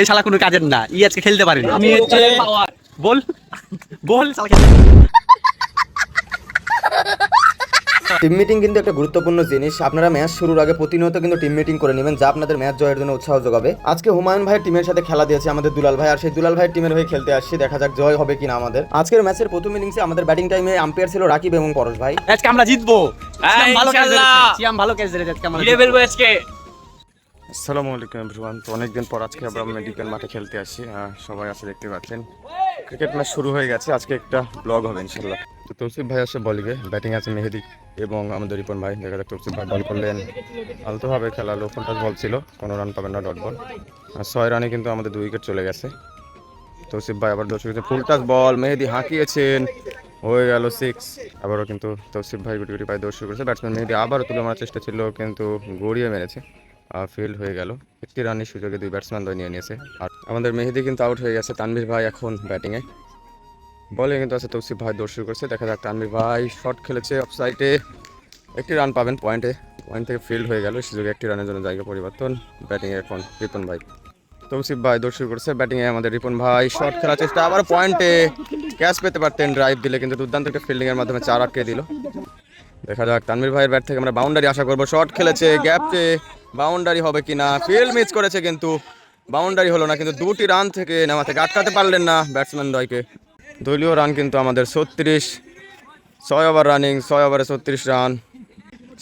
এই শালা কোনো কাজের না। ই আজকে খেলতে পারেনি আমি হচ্ছে বল। বল। শালা খেলতে টিম মিটিং কিন্তু একটা গুরুত্বপূর্ণ জিনিস। আপনারা ম্যাচ শুরুর আগে প্রতিনিয়ত কিন্তু টিম মিটিং করে নেবেন যা আপনাদের ম্যাচ জয়ের জন্য উৎসাহ যোগাবে। আজকে হুমায়ুন ভাইয়ের টিমের সাথে খেলা দিয়েছে আমাদের দুলাল ভাই আর সেই দুলাল ভাইয়ের টিমের হয়ে খেলতে আসছি। দেখা যাক জয় হবে কিনা আমাদের। আজকের ম্যাচের প্রথম ইনিংসে আমাদের ব্যাটিং টাইমে আম্পায়ার ছিল রাকিব এবং পরশ ভাই। আজকে আমরা জিতবো। ভালো ক্যাচ সিয়াম ভালো ক্যাচ আজকে। আসসালামু আলাইকুম এভরিওয়ান তো অনেকদিন পর আজকে আমরা মেডিকেল মাঠে খেলতে আসি। সবাই আছে, দেখতে পাচ্ছেন। ক্রিকেট ম্যাচ শুরু হয়ে গেছে। আজকে একটা ব্লগ হবে ইনশাল্লাহ তো তৌসিফ ভাই আসে বলিংয়ে ব্যাটিং আছে মেহেদি এবং আমাদের রিপন ভাই। দেখা যাক তৌসিফ ভাই বল করলেন। আলতোভাবে খেলা লো ফোনটাস বল ছিল। কোনো রান পাবেন না ডট বল আর ছয় রানে কিন্তু আমাদের দুই উইকেট চলে গেছে। তৌসিফ ভাই আবার দর্শক ফুল টাচ বল মেহেদি হাঁকিয়েছেন। হয়ে গেল সিক্স আবারও কিন্তু তৌসিফ ভাই গুটি গুটি পায়ে দৌড় শুরু করেছে ব্যাটসম্যান মেহেদি আবারও তুলে মারার চেষ্টা ছিল, কিন্তু গড়িয়ে মেরেছে। ফিল্ড হয়ে গেল। একটি রানের সুযোগে দুই ব্যাটসম্যান দয় নিয়ে নিয়েছে। আর আমাদের মেহেদি কিন্তু আউট হয়ে গেছে। তানভীর ভাই এখন ব্যাটিংয়ে বলে কিন্তু আছে তৌসিফ ভাই দৌড় শুরু করছে। দেখা যাক তানভীর ভাই শট খেলেছে অফ সাইডে একটি রান পাবেন পয়েন্টে পয়েন্ট থেকে ফিল্ড হয়ে গেল। সুযোগে একটি রানের জন্য জায়গা পরিবর্তন। ব্যাটিংয়ে এখন রিপন ভাই। তৌসিফ ভাই দৌড় শুরু করছে ব্যাটিংয়ে আমাদের রিপন ভাই শট খেলার চেষ্টা। আবার পয়েন্টে ক্যাচ পেতে পারতেন ড্রাইভ দিলে, কিন্তু দুর্দান্ত একটা ফিল্ডিংয়ের মাধ্যমে চার আটকে দিল। দেখা যাক তানভীর ভাইয়ের ব্যাট থেকে আমরা বাউন্ডারি আশা করব। শট খেলেছে গ্যাপ বাউন্ডারি হবে কি না ফিল্ড মিস করেছে কিন্তু। বাউন্ডারি হলো না, কিন্তু দুটি রান থেকে নেওয়া থেকে আটকাতে পারলেন না ব্যাটসম্যান দয়কে দলীয় রান কিন্তু আমাদের ছত্রিশ। ছয় ওভার রানিং ছয় ওভারে ছত্রিশ রান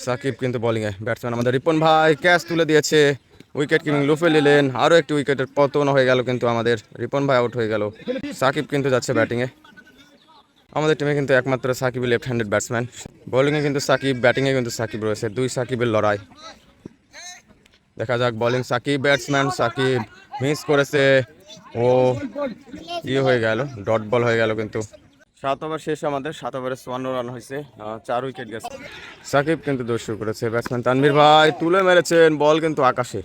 সাকিব কিন্তু বোলিংয়ে ব্যাটসম্যান আমাদের রিপন ভাই ক্যাচ তুলে দিয়েছে। উইকেট কিপিং লুফে নিলেন। আরও একটি উইকেটের পতন হয়ে গেল কিন্তু আমাদের রিপন ভাই আউট হয়ে গেল। সাকিব কিন্তু যাচ্ছে ব্যাটিংয়ে আমাদের টিমে কিন্তু একমাত্র সাকিব লেফট হ্যান্ডেড ব্যাটসম্যান বোলিংয়ে কিন্তু সাকিব ব্যাটিংয়ে কিন্তু সাকিব রয়েছে। দুই সাকিবের লড়াই। দেখা যাক bowling Shakib batsman Shakib miss করেছে। ও ইয়ে হয়ে গেল? ডট বল হয়ে গেল কিন্তু। সাত ওভার শেষ আমাদের সাত ওভারে চুয়ান্ন রান হয়েছে। চার উইকেট গেছে। সাকিব কিন্তু দোষ শুরু করেছে ব্যাটসম্যান তানভীর ভাই তুলে মেরেছেন বল কিন্তু আকাশে।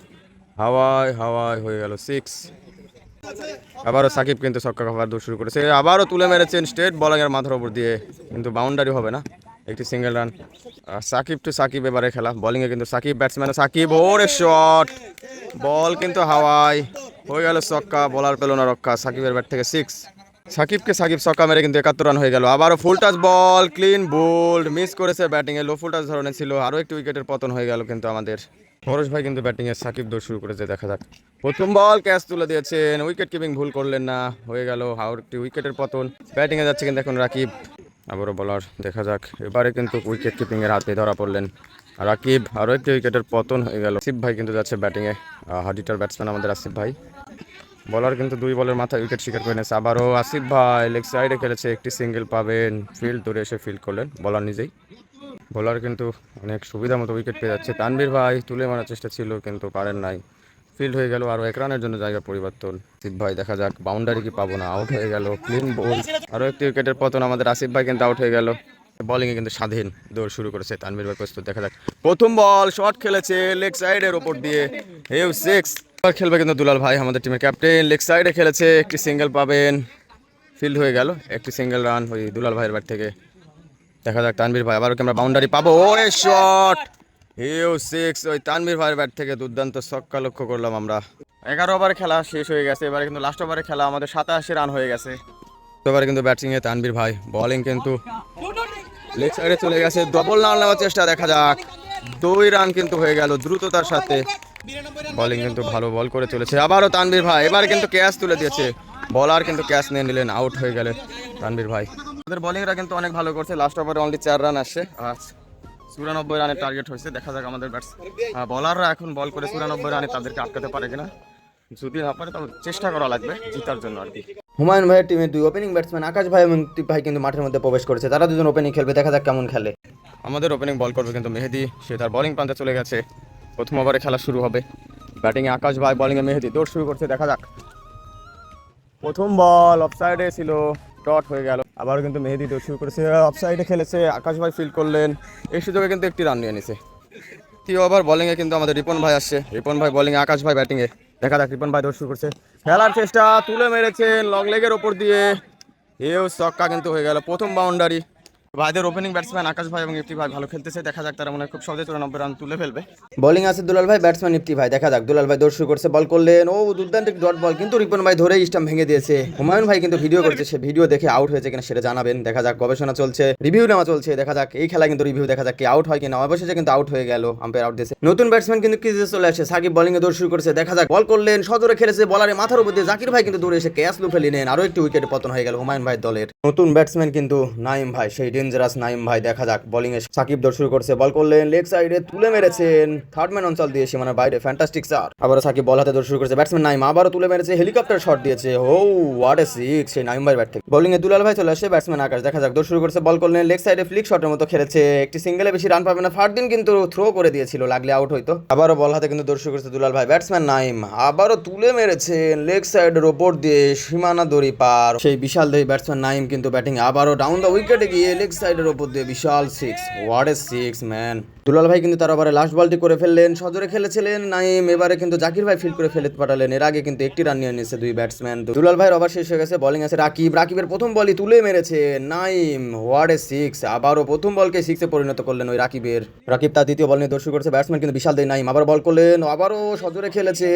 হাওয়ায় হাওয়ায় হয়ে গেল সিক্স আবারও সাকিব কিন্তু ছক্কা খাবার দৌড় শুরু করেছে। আবারও তুলে মেরেছেন স্টেট বলিংয়ের মাথার উপর দিয়ে কিন্তু বাউন্ডারি হবে না। একটি single run Shakib to Shakib এবারে খেলা। বোলিংয়ে কিন্তু সাকিব ব্যাটসম্যান সাকিব, ওরে শট বল কিন্তু হাওয়ায়। হয়ে গেল সক্কা বলার পেল না রক্ষা। সাকিবের ব্যাট থেকে সিক্স সাকিবকে সাকিব সক্কা মেরে কিন্তু একাত্তর রান হয়ে গেল। আবারও full touch ball clean bowled miss করেছে ব্যাটিংয়ে লো ফুল টাচ ধরনের ছিল। আরও একটি উইকেটের পতন হয়ে গেল কিন্তু আমাদের। পরশ ভাই কিন্তু ব্যাটিংয়ে সাকিব দৌড় শুরু করেছে, দেখা যাক। প্রথম বল ক্যাচ তুলে দিয়েছেন। উইকেট কিপিং ভুল করলেন না। হয়ে গেল। হাওড় একটি উইকেটের পতন। ব্যাটিংয়ে যাচ্ছে কিন্তু এখন রাকিব। আবারও বলার দেখা যাক। এবারে কিন্তু উইকেট কিপিংয়ের হাতে ধরা পড়লেন রাকিব। আরও একটি উইকেটের পতন হয়ে গেল। আসিফ ভাই কিন্তু যাচ্ছে ব্যাটিংয়ে হাডিটার ব্যাটসম্যান আমাদের আসিফ ভাই। বলার কিন্তু দুই বলের মাথায় উইকেট শিকার করে নিয়েছে। আবারও আসিফ ভাই লেগ সাইডে খেলেছে। একটি সিঙ্গেল পাবেন। ফিল্ড ধরে এসে ফিল্ড করলেন বলার নিজেই। বোলার কিন্তু অনেক সুবিধা মতো উইকেট পেয়ে যাচ্ছে। তানভীর ভাই তুলে মারার চেষ্টা ছিল কিন্তু পারেন নাই। ফিল্ড হয়ে গেল আরও এক রানের জন্য জায়গা পরিবর্তন। আসিফ ভাই, দেখা যাক বাউন্ডারি কি পাবো না আউট হয়ে গেল ক্লিন বল আরও একটি উইকেটের পতন আমাদের আসিফ ভাই কিন্তু আউট হয়ে গেল। বলিংয়ে কিন্তু স্বাধীন দৌড় শুরু করেছে তানভীর ভাই প্রস্তুত, দেখা যাক। প্রথম বল শট খেলেছে লেগ সাইডের ওপর দিয়ে, হেউ সিক্স খেলবে কিন্তু দুলাল ভাই, আমাদের টিমের ক্যাপ্টেন লেগ সাইডে খেলেছে, একটি সিঙ্গেল পাবেন। ফিল্ড হয়ে গেল, একটি সিঙ্গেল রান ওই দুলাল ভাইয়ের ব্যাট থেকে। দেখা যাক তানভীর ভাই, আবারও কি আমরা বাউন্ডারি পাবো? ওরে শট হিউ সিক্স ওই তানভীর ভাইয়ের ব্যাট থেকে দুর্দান্ত ছক্কা লক্ষ্য করলাম আমরা। এগারো ওভারে খেলা শেষ হয়ে গেছে এবারে কিন্তু লাস্ট ওভারে খেলা আমাদের সাতাশি রান হয়ে গেছে। এবারে কিন্তু ব্যাটিংয়ে তানভীর ভাই বোলিং কিন্তু লেগ সাইডে চলে গেছে ডবল না নেওয়ার চেষ্টা দেখা যাক। দুই রান কিন্তু হয়ে গেল দ্রুততার সাথে। বোলিং কিন্তু ভালো বল করে চলেছে। আবারও তানভীর ভাই এবার কিন্তু ক্যাচ তুলে দিয়েছে। বলার কিন্তু ক্যাচ নিয়ে নিলেন আউট হয়ে গেলে তানভীর ভাই। আমাদের বলিংরা কিন্তু অনেক ভালো করছে লাস্ট ওভারে অনলি চার রান আসছে আর চুরানব্বই রানের টার্গেট হয়েছে। দেখা যাক আমাদের ব্যাটস বলাররা এখন বল করে চুরানব্বই রানে তাদেরকে আটকাতে পারে কিনা। যদি না পারে তাহলে চেষ্টা করা লাগবে জেতার জন্য আর কি। হুমায়ুন ভাইয়ের টিমের দুই ওপেনিং ব্যাটসম্যান আকাশ ভাই এবং ভাই কিন্তু মাঠের মধ্যে প্রবেশ করেছে। তারা দুজন ওপেনিং খেলবে দেখা যাক কেমন খেলে। আমাদের ওপেনিং বল করবে কিন্তু মেহেদি। সে তার বলিং প্রান্তে চলে গেছে। প্রথম ওভারে খেলা শুরু হবে। ব্যাটিংয়ে আকাশ ভাই বোলিংয়ে মেহেদি। দৌড় শুরু করছে দেখা যাক। প্রথম বল অফ সাইডে ছিল ডট হয়ে গেল। আবার কিন্তু মেহেদি দৌড় শুরু করেছে। অফ সাইডে খেলেছে, আকাশ ভাই ফিল করলেন। এই সুযোগে কিন্তু একটি রান নিয়ে নিছে। তৃতীয় ওভার বোলিংয়ে কিন্তু আমাদের রিপন ভাই আসছে। রিপন ভাই বোলিংয়ে আকাশ ভাই ব্যাটিংয়ে দেখা যাক রিপন ভাই দৌড় শুরু করছে। খেলার চেষ্টা তুলে মেরেছেন লং লেগের ওপর দিয়ে। এও চক্কা কিন্তু হয়ে গেল প্রথম বাউন্ডারি ভাইদের ওপেনিং ব্যাটসম্যান আকাশ ভাই এবং ইফতি ভাই ভালো খেলতেছে, দেখা যাক তারা মনে খুব সহজে চুরানব্বই রান তুলে ফেলবে। বোলিং আছে দুলাল ভাই ব্যাটসম্যান ইফতি ভাই, দেখা যাক। দুলাল ভাই দৌড় শুরু করছে বল করলেন। ও দুর্দান্ত ডট বল কিন্তু রিপন ভাই ধরে স্টাম্প ভেঙে দিয়েছে। হুমায়ুন ভাই কিন্তু ভিডিও করছে, সে ভিডিও দেখে আউট হয়েছে কিনা সেটা জানাবেন। দেখা যাক, গবেষণা চলছে রিভিউ নেওয়া চলছে। দেখা যাক, এই খেলা কিন্তু রিভিউ দেখা যাক কি আউট হয় কিনা। অবশেষে কিন্তু আউট হয়ে গেল আম্পায়ার আউট দিয়েছে। নতুন ব্যাটসম্যান কিন্তু ক্রিজে চলে আসে, সাকিব বোলিং এ দৌড় শুরু করেছে। দেখা যাক বল করলেন সদরে খেলেছে বলারে মাথার উপর দিয়ে জাকির ভাই কিন্তু দৌড়ে এসে ক্যাচ লুফে নিলেন। আরও একটি উইকেট পতন হয়ে গেল হুমায়ুন ভাই দলের। নতুন ব্যাটসম্যান কিন্তু নাইম ভাই, সেই ডেঞ্জারাস নাইম ভাই, দেখা যাক। বোলিং এ সাকিব দৌড় শুরু করছে বল করলেন লেগ সাইডে তুলে মেরেছেন। থার্ড ম্যান অঞ্চল দিয়ে সীমানার বাইরে ফ্যান্টাস্টিক স্যার আবারও সাকিব বল হাতে দৌড় শুরু করেছে ব্যাটসম্যান নাইম আবারও তুলে মেরেছে হেলিকপ্টার শট দিয়েছে। ও ওয়াট এ সিক্স সেই নাইম ভাই ব্যাট থেকে। বোলিং এ দুলাল ভাই চলে আসে ব্যাটসম্যান আকাশ, দেখা যাক, দৌড় শুরু করছে বল করলেন লেগ সাইডে ফ্লিক শটের মতো খেলেছে। একটি সিঙ্গেলে বেশি রান পাবে না ফারদিন কিন্তু থ্রো করে দিয়েছিল, লাগলে আউট হইতো। আবারও বল হাতে কিন্তু দৌড় শুরু করেছে দুলাল ভাই ব্যাটসম্যান নাইম আবারও তুলে মেরেছেন লেগ সাইডের ওপর দিয়ে সীমানা দড়ি পার। সেই বিশাল দেহী ব্যাটসম্যান নাইম কিন্তু ব্যাটিং আবারও ডাউন দ্য উইকেটে গিয়ে লেগ সাইডের ওপর দিয়ে বিশাল six what a six man Dulal ভাই কিন্তু তার ওভারে লাস্ট বলটি করে ফেললেন। সজরে খেলেছিলেন নাইম। এবারে কিন্তু জাকির ভাই ফিল্ড করে ফেলে পাঠালেন। এর আগে কিন্তু একটি রান নিয়ে নিয়েছে দুই ব্যাটসম্যান দুলাল ভাইয়ের ওভার শেষ হয়ে গেছে। বোলিং আছে রাকিব। রাকিবের প্রথম বলই তুলে মেরেছে নাইম। ওয়াট এ সিক্স আবারও প্রথম বলকে সিক্সে পরিণত করলেন ওই রাকিবের। রাকিব তার দ্বিতীয় বল নিয়ে দর্শক করছে। ব্যাটসম্যান কিন্তু বিশাল দেয় নাইম। আবার বল করলেন। আবারও সজরে খেলেছে।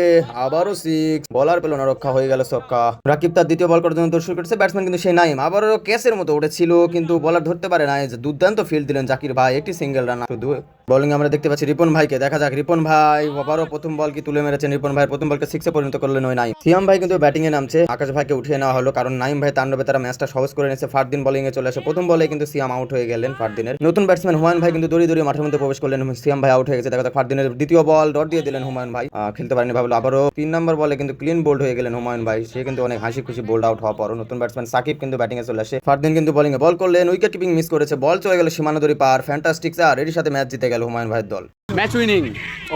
আবারও সিক্স বলার পেল না, রক্ষা হয়ে গেল ছক্কা রাকিব তার দ্বিতীয় বল করার জন্য দর্শক করছে। ব্যাটসম্যান কিন্তু সেই নাইম। আবারও ক্যাসের মতো উঠেছিল, কিন্তু বলার ধরতে পারে না দুর্দান্ত ফিল্ড দিলেন জাকির ভাই। একটি সিঙ্গেল রান শুধু বোলিং আমরা দেখতে পাচ্ছি রিপন ভাইকে। দেখা যাক, রিপন ভাই আবারও প্রথম বল কি তুলে মেরেছেন? রিপন ভাই প্রথম বলকে সিক্সে পরিণত করলেন ওই নাইম। সিয়াম ভাই কিন্তু ব্যাটিং এ নামছে। আকাশ ভাইকে উঠিয়ে নেওয়া হলো, কারণ নাইম ভাই তাণ্ডবে তারা ম্যাচটা সহজ করে নিয়েছে। ফারদিন বোলিং এ চলে আসে। প্রথম বলে কিন্তু সিয়াম আউট হয়ে গেলেন ফারদিনের। নতুন ব্যাটসম্যান হুমায়ুন ভাই কিন্তু দড়ি দড়ি মাঠের মধ্যে প্রবেশ করলেন। সিয়াম ভাই আউট হয়ে গেছে। দেখা যাক ফারদিনের দ্বিতীয় বল ডট দিয়ে দিলেন হুমায়ুন ভাই। খেলতে পারেনি ভাবলো। আবারও তিন নম্বর বলে কিন্তু ক্লিন বোল্ড হয়ে গেলেন হুমায়ুন ভাই। সে কিন্তু অনেক হাসি খুশি বোল্ড আউট হওয়ার পর নতুন ব্যাটসম্যান সাকিব কিন্তু ব্যাটিং এ চলে আসে। ফারদিন কিন্তু বোলিং এ বল করলেন। উইকেট কিপিং মিস করেছে। বল চলে গেল সীমানা দড়ি পার। ফ্যান্টাস্টিক আর এর সাথে ম্যাচ জিতে গেল হুমায়ুন ভাইয়ের দল। ম্যাচ উইনিং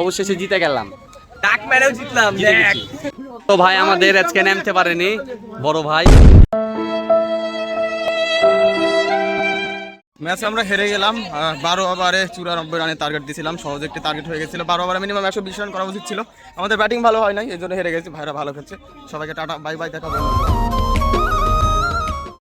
অবশেষে জিতে গেলাম। ডাক মেরেও জিতলাম তো ভাই আমাদের আজকে নামতে পারেনি বড় ভাই। ম্যাচে আমরা হেরে গেলাম বারো ওভারে চুরানব্বই রানের টার্গেট দিয়েছিলাম সহজ একটি টার্গেট হয়ে গেছিল। বারো ওভারে মিনিমাম একশো বিশ রান করা উচিত ছিল। আমাদের ব্যাটিং ভালো হয় নাই এই জন্য হেরে গেছি ভাইরা ভালো খেলছে। সবাইকে টাটা বাই বাই দেখা হবে।